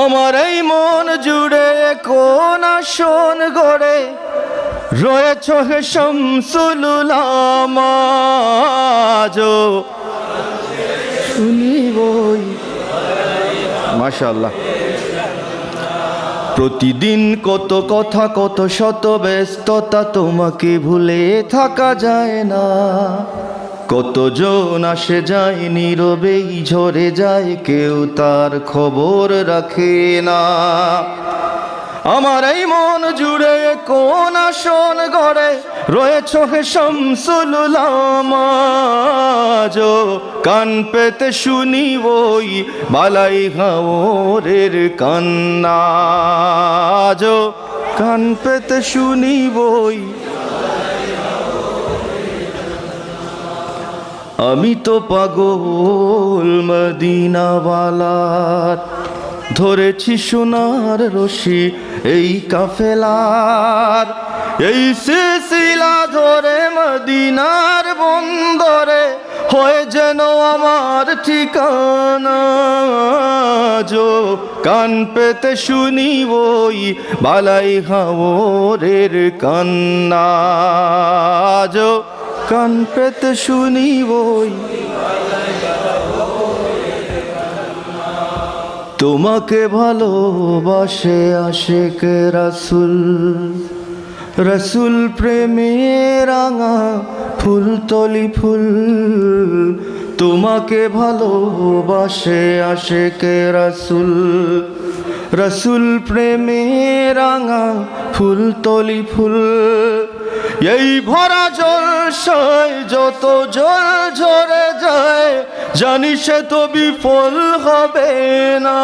আমার এই মন জুড়ে কোন আসন গড়ে? রয়েছ হে শামসুলামাজ শুনি বই মাশাআল্লাহ। প্রতিদিন কত কথা, কত শত ব্যস্ততা তোমাকে ভুলে থাকা যায় না। কতজন আসে যায় নীরবেই, ঝরে যায় কেউ তার খবর রাখে না। আমার এই মন জুড়ে কোন আসন গড়ে? রয়েছ হে শামসুলামাজ কান পেতে শুনি বই বালাই হাওরের কান্নাজ। কান পেতে শুনি বই আমি তো পাগল মদিনাওয়ালার। ধরেছি সোনার রশি এই কাফেলার। এই সিলসিলা ধরে মদিনার বন্দরে হয়ে যেন আমার ঠিকানা। জো কান পেতে শুনি বই বালাই হাওরের কান্না। জো কান পেতে শুনি বই তোমাকে ভালোবাসে আশেক রাসুল। রসুল প্রেমে রাঙা ফুল, তলি ফুল। তোমাকে ভালোবাসে আশেক রাসুল। রসুল প্রেমে রাঙা ফুল, তলি ফুল। এই ভরা জলসায় যত জল ঝরে যায়, জানি সে তো বিফল হবে না।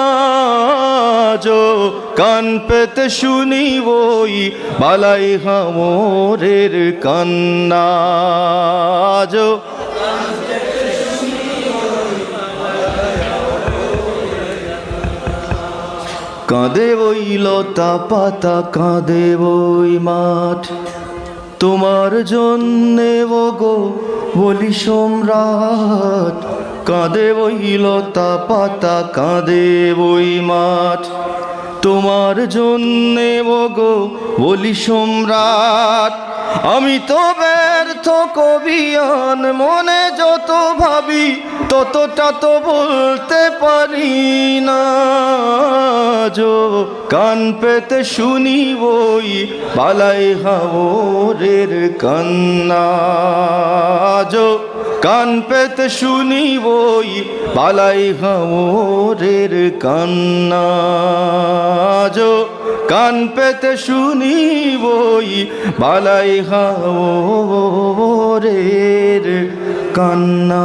যো কান পেতে শুনি বই বালাই হামরের কান্না। যো কাঁদে ওই লতা পাতা, কাঁদে ওই মাঠ। তোমার জন্যে গো বলি সম্রাট, কাঁদে ওই লতা পাতা, কাঁদে ওই মাঠ। তোমার জন্যে গো বলি সম্রাট, আমি তো ব্যর্থ কবিয়ান মনে যত ভাবি, ততটা তো বলতে পারি না। যো কান পেতে শুনি বই পালাই হাওরের কান্না। যো কান পেতে শুনি বই পালাই হাওরের কান্না। যো কান পেতে শুনি বই, বালাই হাওরের কান্না।